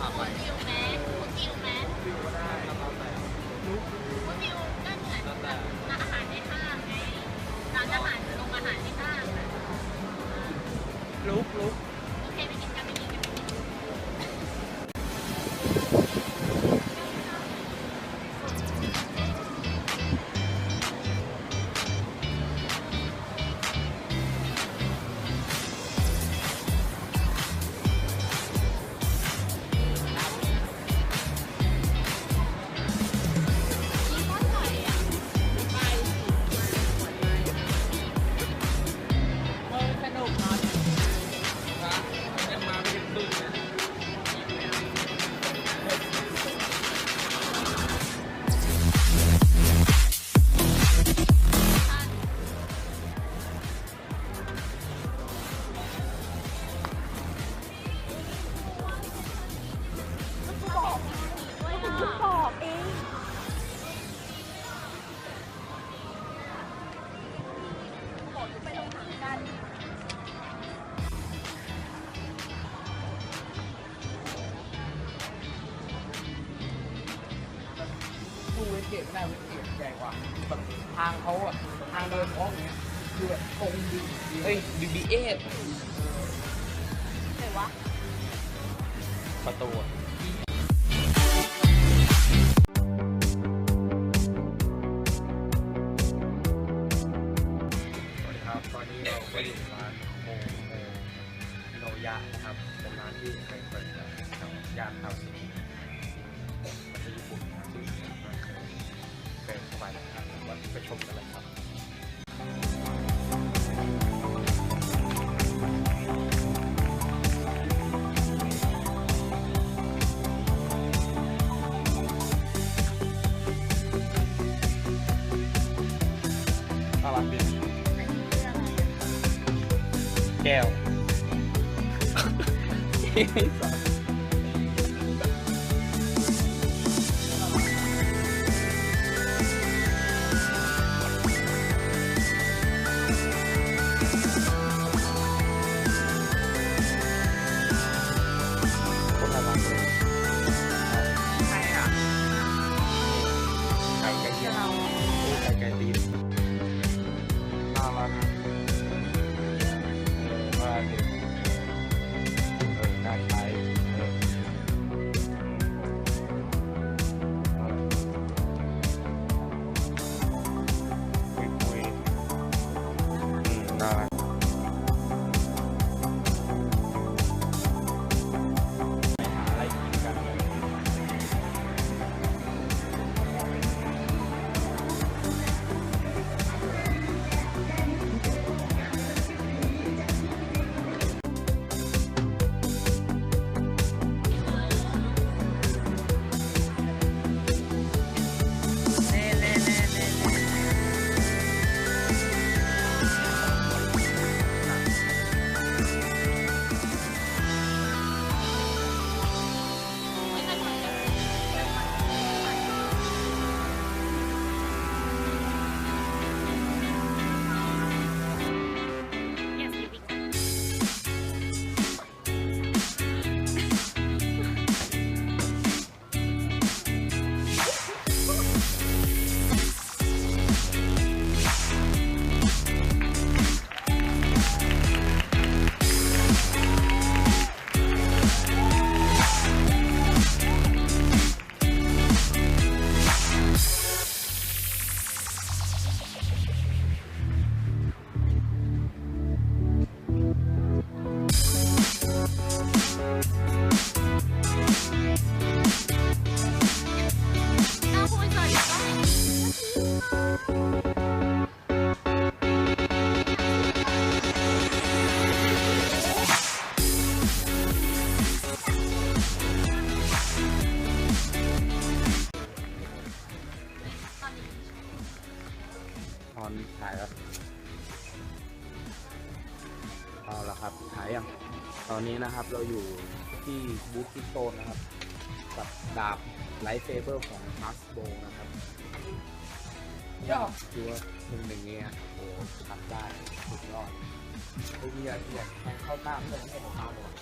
พาไปฟิลแมนฟิลแมนฟิลได้ล้วแต่ฟิลก็เหมืออาหารในห้างไงร้าอาหารโรงอาหารในห้างลุกลุก เกตไม่ได้เว้นกตใหญ่กว่าแบบทางเขาอะทางเดินท้ององเงี้ยคือแบบตงดีเฮ้ยเอฟไหนวะประตูสวัสดีครับ ตอนนี้เราไปอยู่ร้านโมโมโนยะนะครับเป็นร้านที่เคยเปิดนะบย่านเทาสี ปชมกันเลยครับน่ารักดีแก้ว นนี้นะครับ เราอยู่ที่บูธคิโตนนะครับ กับดาบไลท์เซเบอร์ของมาร์สโบนะครับยอกคือว่าหนึ่งหนึ่งเนี้ยโอ้โหทำได้สุดยอดเฮ้ยอยากอยากแทงเข้าหน้าเพื่อนให้ผมมาหมด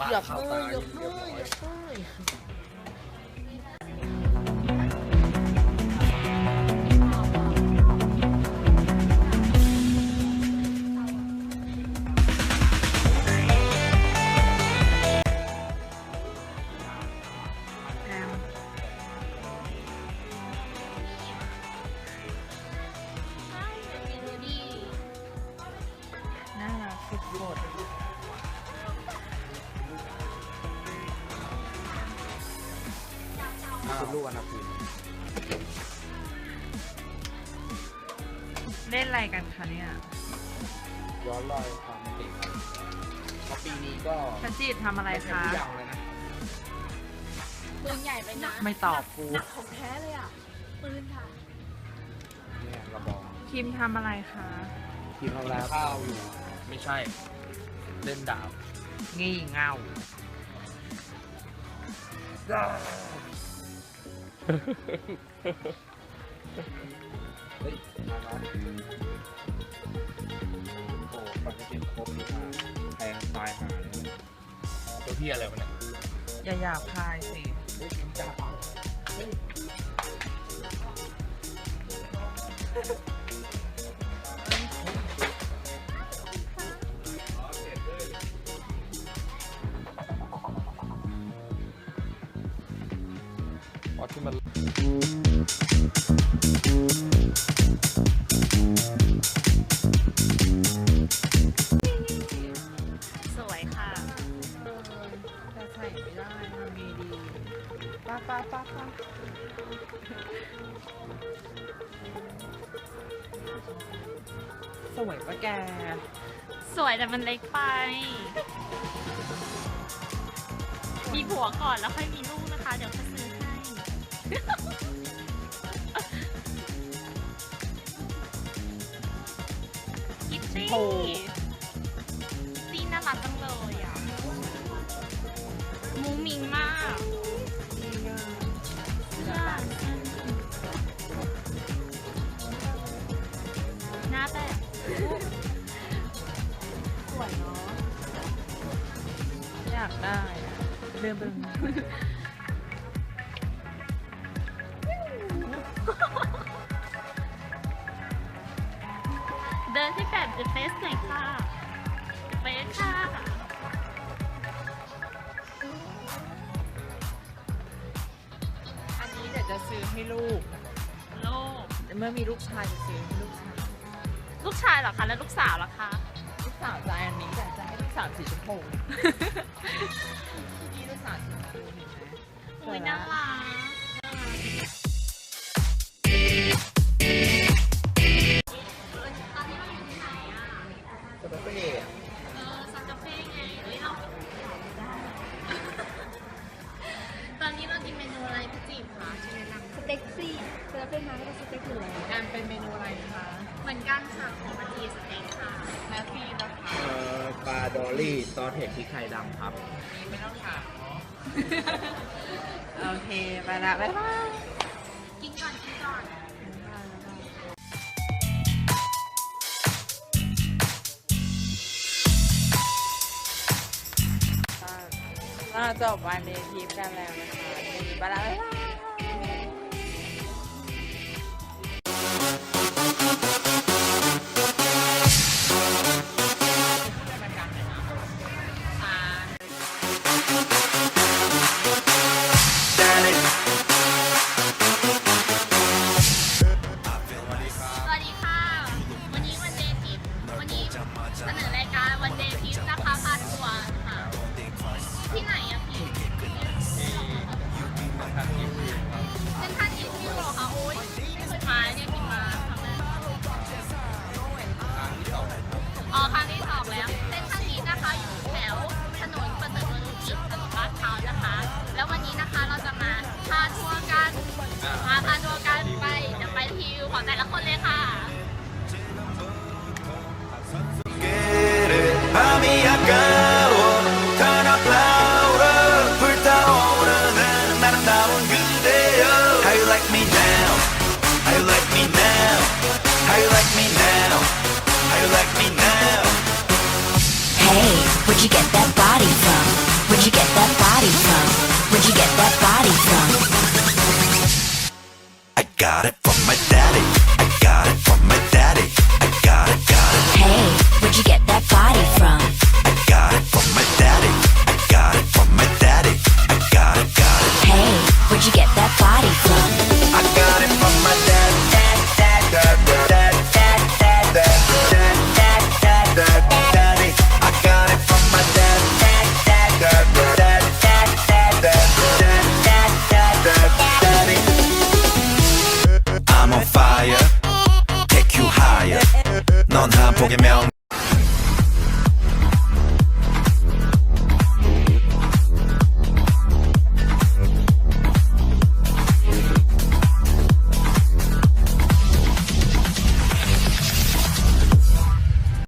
ปาดเข้าตาเรียบร้อย อะไรกันคะเนี่ยย้อนรอยความเด็กครับเพราะปีนี้ก็ชันจีทำอะไรเป็นคะ ผู้ยังเลยนะปืนใหญ่ไปนะไม่ตอบกู หนักของแท้เลยอะปืนค่ะ เนี่ยกระบอกคิมทำอะไรคะ ทีมทำอะไรข้าวอยู่ไม่ใช่ เล่นดาบงี่เง่า เฮ้ยมาแล้ว ตัวพี่อะไรวะเนี่ยอย่าหยาบคายสิเฮ้ยจริงจังเฮ้ยอ๋อที่มัน ป้าป้าป้าป้าสวยปะแก สวยแต่มันเล็กไป มีผัวก่อนแล้วค่อยมีลูกนะคะ เดี๋ยวจะซื้อให้กิตตี้ วยเนาะอยากได้อะเดินไปตรงนู้นเดินที่แบบ The Face หน่อยค่ะ The Face ค่ะอันนี้เดี๋ยวจะซื้อให้ลูก โลกเมื่อมีลูกชายจะซื้อให้ลูกชาย ลูกชายเหรอคะ แล้วลูกสาวเหรอคะลูก สาวจะอันนี้แต่จะให้ลูกสาวสีชมพูนี่ลูกสาวสีชมพูเห็นไหมอุ้ยน่ารักตอนนี้เราอยู่ที่ไหนอะสเปเป้อะเออซันกาเฟ่ไงเฮ้ยเราตอนนี้เรากินเมนูอะไรพี่จีบคะช่วยแนะนำสเต็กซี่เจ อเป็นมาก็สเต็กอยู่แล้วแอมเป็นเมนูอะไรคะเหมือนกันค่ะของมาจีสเต็กค่ะแมฟฟี่นะคะเอ่อปลาดอลลี่ซอสเห็ดพริกไทยดำครับนี่ไม่ต้องถามเนาะโอเคไปละบ๊ายบายกินก่อนกินก่อนเราจบวันเดย์ทริปกันแล้วนะคะนี่ไปละบ๊ายบาย สวัสดีค่ะ วันนี้วันเดย์ทิปวันนี้เสนอรายการวันเดย์ทิปนะคะพาทัวร์ แล้ววันนี้นะคะเราจะมาพาทัวร์กันมาพาทัวร์กันไปเดี๋ยวไปรีวิวของแต่ละคนเลยค่ะ got it from my daddy